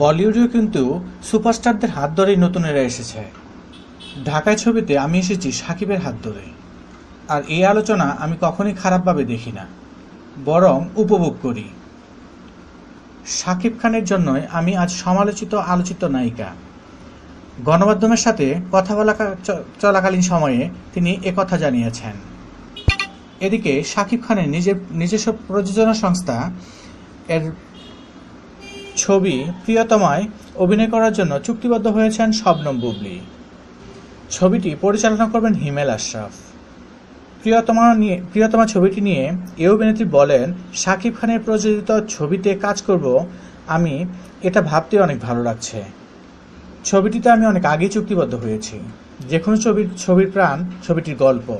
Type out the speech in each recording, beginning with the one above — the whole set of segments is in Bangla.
বলিউডেও কিন্তু সুপারস্টারদের হাত ধরেই নতুনেরা এসেছে। ঢাকায় ছবিতে আমি এসেছি সাকিবের হাত ধরে। আর এই আলোচনা আমি কখনই খারাপভাবে দেখি না, বরং উপভোগ করি। সাকিব খানের জন্যই আমি আজ সমালোচিত, আলোচিত নায়িকা। গণমাধ্যমের সাথে কথা বলা চলাকালীন সময়ে তিনি একথা জানিয়েছেন। এদিকে সাকিব খানের নিজের নিজস্ব প্রযোজনা সংস্থা এর ছবি প্রিয়তমায় অভিনয় করার জন্য চুক্তিবদ্ধ হয়েছেন শবনম বুবলি। ছবিটি পরিচালনা করবেন হিমেল আশরাফ। প্রিয়তমা নিয়ে, প্রিয়তমা ছবিটি নিয়ে এ অভিনেত্রী বলেন, শাকিব খানের প্রযোজিত ছবিতে কাজ করব, আমি এটা ভাবতে অনেক ভালো লাগছে। ছবিটিতে আমি অনেক আগেই চুক্তিবদ্ধ হয়েছি। যে কোনো ছবির ছবির প্রাণ ছবিটির গল্প।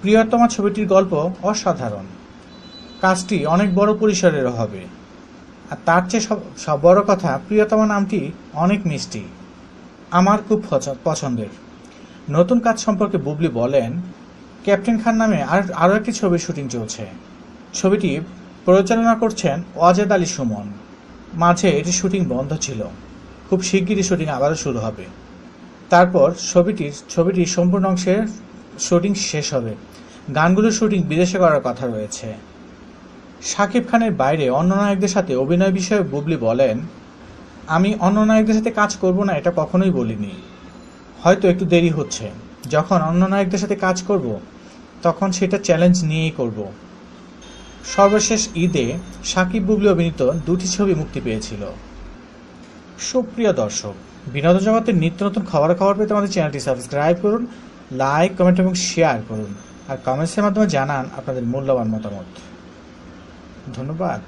প্রিয়তমা ছবিটির গল্প অসাধারণ। কাজটি অনেক বড় পরিসরেরও হবে। আর তার চেয়ে সব বড় কথা, প্রিয়তমা নামটি অনেক মিষ্টি। আমার খুব পছ- পছন্দের। নতুন কাজ সম্পর্কে বুবলি বলেন, ক্যাপ্টেন খান নামে আর, আরও একটি ছবির শুটিং চলছে। ছবিটি পরিচালনা করছেন ওয়াজেদ আলী সুমন। মাঝে এটি শুটিং বন্ধ ছিল। খুব শিগগিরই শুটিং আবারও শুরু হবে। তারপর ছবিটির ছবিটির সম্পূর্ণ অংশের শুটিং শেষ হবে। গানগুলোর শুটিং বিদেশে করার কথা রয়েছে। শাকিব খানের বাইরে অন্য নায়কদের সাথে অভিনয় বিষয়ে বুবলি বলেন, আমি অন্য নায়কদের সাথে কাজ করব না, এটা কখনোই বলিনি। হয়তো একটু দেরি হচ্ছে। যখন অন্য নায়কদের সাথে কাজ করব, তখন সেটা চ্যালেঞ্জ নিয়েই করব। সর্বশেষ ঈদে সাকিব বুবলি অভিনীত দুটি ছবি মুক্তি পেয়েছিল। সুপ্রিয় দর্শক, বিনোদন জগতের নিত্য নতুন খবর খবর পেতে আমাদের চ্যানেলটি সাবস্ক্রাইব করুন, লাইক, কমেন্ট এবং শেয়ার করুন, আর কমেন্টসের মাধ্যমে জানান আপনাদের মূল্যবান মতামত। ধন্যবাদ।